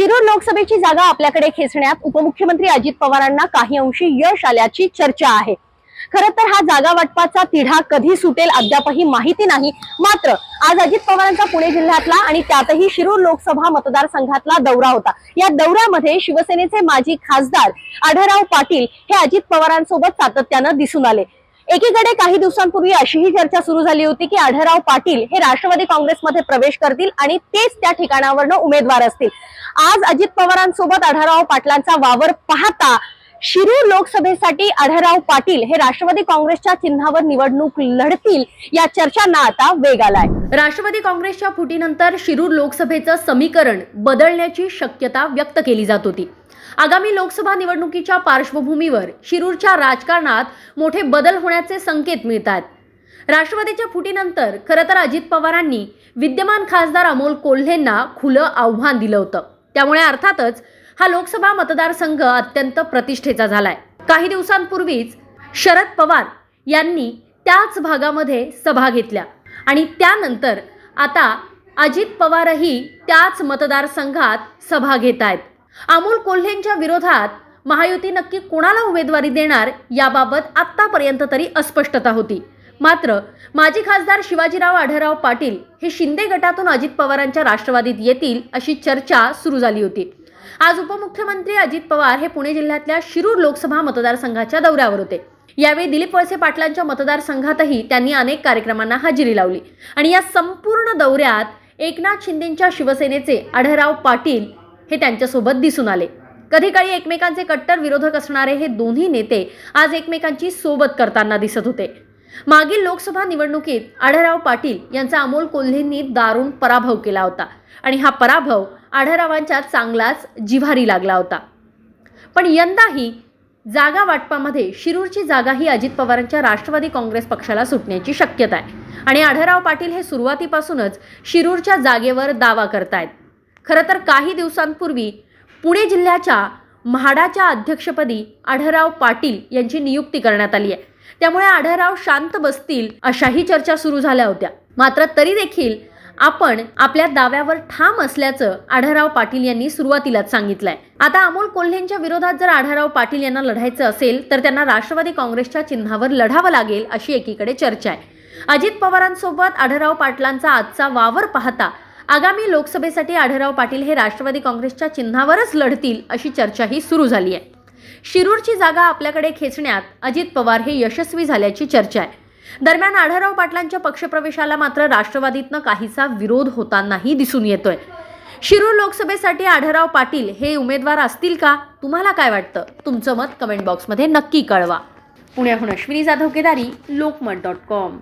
शिरूर लोकसभेची जागा आपल्याकडे खेचण्यात उपमुख्यमंत्री अजित पवारांना काही अंशी यश आल्याची चर्चा आहे. खर तर हा जागा वाटपाचा तिढा कधी सुटेल अद्यापही माहिती नाही. मात्र आज अजित पवारांचा पुणे जिल्ह्यातला आणि त्यातही शिरूर लोकसभा मतदारसंघातला दौरा होता. या दौऱ्यामध्ये शिवसेनेचे माजी खासदार आढळराव पाटील हे अजित पवारांसोबत सातत्यानं दिसून आले. एकीकडे काही दिवसांपूर्वी अशीही चर्चा सुरू झाली होती की आढळराव पाटील हे राष्ट्रवादी काँग्रेसमध्ये प्रवेश करतील आणि तेच त्या ठिकाणावरनं उमेदवार असतील. आज अजित पवारांसोबत आढळराव पाटलांचा वावर पाहता शिरूर लोकसभेसाठी आढळराव पाटील हे राष्ट्रवादी काँग्रेसच्या चिन्हावर निवडणूक लढतील या चर्चांना आता वेग आलाय. राष्ट्रवादी काँग्रेसच्या फुटीनंतर शिरूर लोकसभेचं समीकरण बदलण्याची शक्यता व्यक्त केली जात होती. आगामी लोकसभा निवडणुकीच्या पार्श्वभूमीवर शिरूरच्या राजकारणात मोठे बदल होण्याचे संकेत मिळतात. राष्ट्रवादीच्या फुटीनंतर खरं तर अजित पवारांनी विद्यमान खासदार अमोल कोल्हेंना खुलं आव्हान दिलं होतं. त्यामुळे अर्थातच हा लोकसभा मतदारसंघ अत्यंत प्रतिष्ठेचा झालाय. काही दिवसांपूर्वीच शरद पवार यांनी त्याच भागामध्ये सभा घेतल्या आणि त्यानंतर आता अजित पवारही त्याच मतदारसंघात सभा घेत आहेत अमोल कोल्हेंच्या विरोधात महायुती नक्की कोणाला उमेदवारी देणार याबाबत आत्तापर्यंत तरी अस्पष्टता होती. मात्र माजी खासदार शिवाजीराव आढळराव पाटील हे शिंदे गटातून अजित पवारांच्या राष्ट्रवादीत येतील अशी चर्चा सुरू झाली होती. आज उपमुख्यमंत्री अजित पवार हे पुणे जिल्ह्यातल्या शिरूर लोकसभा मतदारसंघाच्या दौऱ्यावर होते. यावेळी दिलीप वळसे पाटलांच्या मतदारसंघातही त्यांनी अनेक कार्यक्रमांना हजेरी लावली. आणि या संपूर्ण दौऱ्यात एकनाथ शिंदेच्या शिवसेनेचे आढळराव पाटील हे त्यांच्यासोबत दिसून आले. कधी काळी एकमेकांचे कट्टर विरोधक असणारे हे दोन्ही नेते आज एकमेकांची सोबत करताना दिसत होते. मागील लोकसभा निवडणुकीत आढळराव पाटील यांचा अमोल कोल्हेंनी दारुण पराभव केला होता आणि हा पराभव आढळरावांच्या चांगलाच जिव्हारी लागला होता. पण यंदाही जागा वाटपामध्ये शिरूरची जागा ही अजित पवारांच्या राष्ट्रवादी काँग्रेस पक्षाला सुटण्याची शक्यता आहे. आणि आढळराव पाटील हे सुरुवातीपासूनच शिरूरच्या जागेवर दावा करतायत. खरं तर काही दिवसांपूर्वी पुणे जिल्ह्याच्या म्हाडाच्या अध्यक्षपदी आढळराव पाटील यांची नियुक्ती करण्यात आली आहे. त्यामुळे आढळराव शांत बसतील अशाही चर्चा सुरू झाल्या होत्या. मात्र तरी देखील आपण आपल्या दाव्यावर ठाम असल्याचं आढळराव पाटील यांनी सुरुवातीलाच सांगितलंय. आता अमोल कोल्हेंच्या विरोधात जर आढळराव पाटील यांना लढायचं असेल तर त्यांना राष्ट्रवादी काँग्रेसच्या चिन्हावर लढावं लागेल अशी एकीकडे चर्चा आहे. अजित पवारांसोबत आढळराव पाटलांचा आजचा वावर पाहता आगामी लोकसभेसाठी आढळराव पाटील हे राष्ट्रवादी काँग्रेसच्या चिन्हावरच लढतील अशी चर्चाही सुरू झाली आहे. शिरूरची जागा आपल्याकडे खेचण्यात अजित पवार हे यशस्वी झाल्याची चर्चा आहे. दरम्यान आढळराव पाटलांच्या पक्षप्रवेशाला मात्र राष्ट्रवादीतनं काहीसा विरोध होतानाही दिसून येतोय. शिरूर लोकसभेसाठी आढळराव पाटील हे उमेदवार असतील का? तुम्हाला काय वाटतं? तुमचं मत कमेंट बॉक्समध्ये नक्की कळवा. पुण्याहून अश्विनी जाधव केदारी लोकमत डॉट कॉम.